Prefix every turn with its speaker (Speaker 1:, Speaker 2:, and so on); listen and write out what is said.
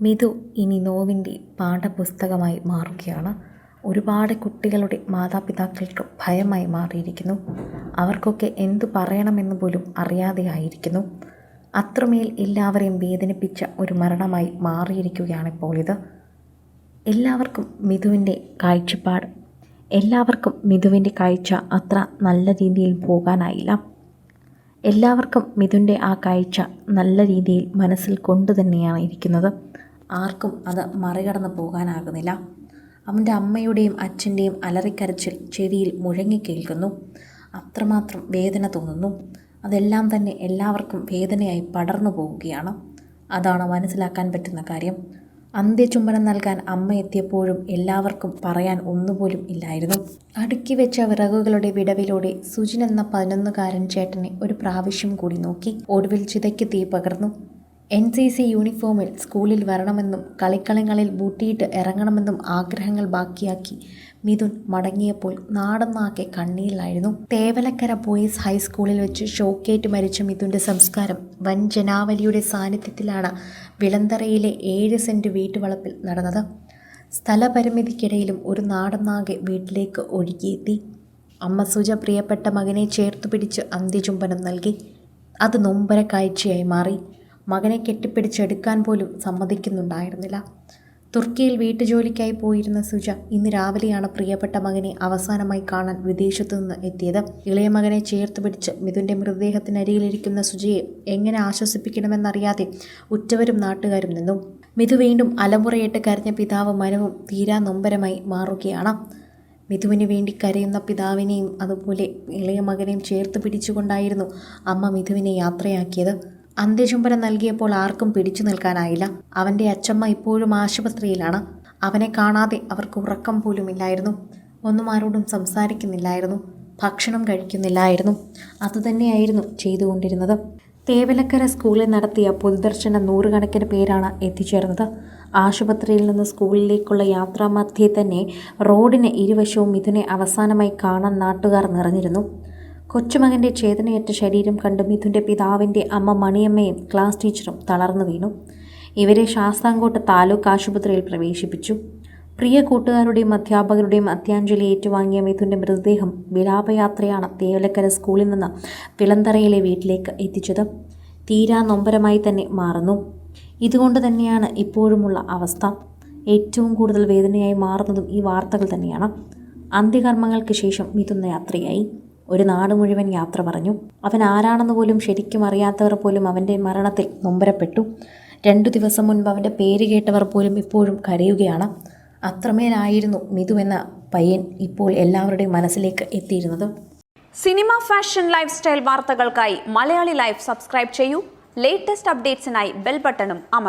Speaker 1: മിതു ഇനി നോവിന്റെ പാഠപുസ്തകമായി മാറുകയാണ്. ഒരുപാട് കുട്ടികളുടെ മാതാപിതാക്കൾക്ക് ഭയമായി മാറിയിരിക്കുന്നു. അവർക്കൊക്കെ എന്തു പറയണമെന്ന് പോലും അറിയാതെയായിരിക്കുന്നു അത്രമേൽ എല്ലാവരെയും വേദനിപ്പിച്ച ഒരു മരണമായി മാറിയിരിക്കുകയാണിപ്പോൾ ഇത്. എല്ലാവർക്കും മിഥുവിന്റെ കാഴ്ചപ്പാട് എല്ലാവർക്കും മിഥുവിന്റെ കാഴ്ച അത്ര നല്ല രീതിയിൽ പോകാനായില്ല. എല്ലാവർക്കും മിഥുന്റെ ആ കാഴ്ച നല്ല രീതിയിൽ മനസ്സിൽ കൊണ്ടു തന്നെയാണ് ഇരിക്കുന്നത്. ആർക്കും അത് മറികടന്ന് പോകാനാകുന്നില്ല. അവന്റെ അമ്മയുടെയും അച്ഛന്റെയും അലറിക്കരച്ചിൽ ചെവിയിൽ മുഴങ്ങിക്കേൽക്കുന്നു അത്രമാത്രം വേദന തോന്നുന്നു. അതെല്ലാം തന്നെ എല്ലാവർക്കും വേദനയായി പടർന്നു പോവുകയാണ്. അതാണ് മനസ്സിലാക്കാൻ പറ്റുന്ന കാര്യം. അന്ത്യചുംബനം നൽകാൻ അമ്മ എത്തിയപ്പോഴും എല്ലാവർക്കും പറയാൻ ഒന്നുപോലും ഇല്ലായിരുന്നു. അടുക്കി വെച്ച വിറകുകളുടെ വിടവിലൂടെ സുജിൻ എന്ന പതിനൊന്നുകാരൻ ചേട്ടനെ ഒരു പ്രാവശ്യം കൂടി നോക്കി. ഒടുവിൽ ചിതയ്ക്ക് തീ പകർന്നു. എൻ സി സി യൂണിഫോമിൽ സ്കൂളിൽ വരണമെന്നും കളിക്കളങ്ങളിൽ ബൂട്ടിയിട്ട് ഇറങ്ങണമെന്നും ആഗ്രഹങ്ങൾ ബാക്കിയാക്കി മിഥുൻ മടങ്ങിയപ്പോൾ നാടൊന്നാകെ കണ്ണീരിലായിരുന്നു. തേവലക്കര ബോയ്സ് ഹൈസ്കൂളിൽ വെച്ച് ഷോക്കേറ്റ് മരിച്ച മിഥുന്റെ സംസ്കാരം വൻ ജനാവലിയുടെ സാന്നിധ്യത്തിലാണ് വിളന്തറയിലെ ഏഴ് സെന്റ് വീട്ടുവളപ്പിൽ നടന്നത്. സ്ഥലപരിമിതിക്കിടയിലും ഒരു നാടൊന്നാകെ വീട്ടിലേക്ക് ഒഴുകിയെത്തി. അമ്മ സുജ പ്രിയപ്പെട്ട മകനെ ചേർത്തു പിടിച്ച് അന്ത്യചുംബനം നൽകി. അത് നൊമ്പര കാഴ്ചയായി മാറി. മകനെ കെട്ടിപ്പിടിച്ചെടുക്കാൻ പോലും സമ്മതിക്കുന്നുണ്ടായിരുന്നില്ല. തുർക്കിയിൽ വീട്ടുജോലിക്കായി പോയിരുന്ന സുജ ഇന്ന് രാവിലെയാണ് പ്രിയപ്പെട്ട മകനെ അവസാനമായി കാണാൻ വിദേശത്തു നിന്ന് എത്തിയത്. ഇളയ മകനെ ചേർത്ത് പിടിച്ച് മിഥുന്റെ മൃതദേഹത്തിനരികിലിരിക്കുന്ന സുജയെ എങ്ങനെ ആശ്വസിപ്പിക്കണമെന്നറിയാതെ ഉറ്റവരും നാട്ടുകാരും നിന്നു. മിഥു വീണ്ടും അലമുറയിട്ട് കരഞ്ഞ പിതാവ് മനവും തീരാ നൊമ്പരമായി മാറുകയാണ്. മിഥുവിന് വേണ്ടി കരയുന്ന പിതാവിനെയും അതുപോലെ ഇളയ മകനെയും ചേർത്ത് പിടിച്ചുകൊണ്ടായിരുന്നു അമ്മ മിഥുവിനെ യാത്രയാക്കിയത്. അന്ത്യചുംബനം നൽകിയപ്പോൾ ആർക്കും പിടിച്ചു നിൽക്കാനായില്ല. അവന്റെ അച്ചമ്മ ഇപ്പോഴും ആശുപത്രിയിലാണ്. അവനെ കാണാതെ അവർക്ക് ഉറക്കം പോലുമില്ലായിരുന്നു ഒന്നും ആരോടും സംസാരിക്കുന്നില്ലായിരുന്നു. ഭക്ഷണം കഴിക്കുന്നില്ലായിരുന്നു. അതുതന്നെയായിരുന്നു ചെയ്തുകൊണ്ടിരുന്നത്. തേവലക്കര സ്കൂളിൽ നടത്തിയ പൊതുദർശന നൂറുകണക്കിന് പേരാണ് എത്തിച്ചേർന്നത്. ആശുപത്രിയിൽ നിന്ന് സ്കൂളിലേക്കുള്ള യാത്രാമധ്യേ തന്നെ റോഡിന് ഇരുവശവും ഇതിനെ അവസാനമായി കാണാൻ നാട്ടുകാർ നിറഞ്ഞിരുന്നു. കൊച്ചുമകന്റെ ചേതനയറ്റ ശരീരം കണ്ട് മിഥുന്റെ പിതാവിന്റെ അമ്മ മണിയമ്മയും ക്ലാസ് ടീച്ചറും തളർന്നു വീണു. ഇവരെ ശാസ്താംകോട്ട താലൂക്ക് ആശുപത്രിയിൽ പ്രവേശിപ്പിച്ചു. പ്രിയ കൂട്ടുകാരുടെയും അധ്യാപകരുടെയും അത്യാഞ്ജലി ഏറ്റുവാങ്ങിയ മിഥുന്റെ മൃതദേഹം വിലാപയാത്രയാണ് തേവലക്കര സ്കൂളിൽ നിന്ന് പിളന്തറയിലെ വീട്ടിലേക്ക് എത്തിച്ചത്. തീരാ നൊമ്പരമായി തന്നെ മാറുന്നു. ഇതുകൊണ്ട് തന്നെയാണ് ഇപ്പോഴുമുള്ള അവസ്ഥ. ഏറ്റവും കൂടുതൽ വേദനയായി മാറുന്നതും ഈ വാർത്തകൾ തന്നെയാണ്. അന്ത്യകർമ്മങ്ങൾക്ക് ശേഷം മിഥുന്ന യാത്രയായി. ഒരു നാട് മുഴുവൻ യാത്ര പറഞ്ഞു. അവൻ ആരാണെന്ന് പോലും ശരിക്കും അറിയാത്തവർ പോലും അവന്റെ മരണത്തിൽ നൊമ്പരപ്പെട്ടു രണ്ടു ദിവസം മുൻപ് അവന്റെ പേര് കേട്ടവർ പോലും ഇപ്പോഴും കരയുകയാണ്. അത്രമേലായിരുന്നു മിഥു എന്ന പയ്യൻ ഇപ്പോൾ എല്ലാവരുടെയും മനസ്സിലേക്ക് എത്തിയിരുന്നത്.
Speaker 2: സിനിമ ഫാഷൻ ലൈഫ് സ്റ്റൈൽ വാർത്തകൾക്കായി മലയാളി ലൈഫ് സബ്സ്ക്രൈബ് ചെയ്യൂ. ലേറ്റസ്റ്റ് അപ്ഡേറ്റ്സിനായി ബെൽ ബട്ടണും അമർ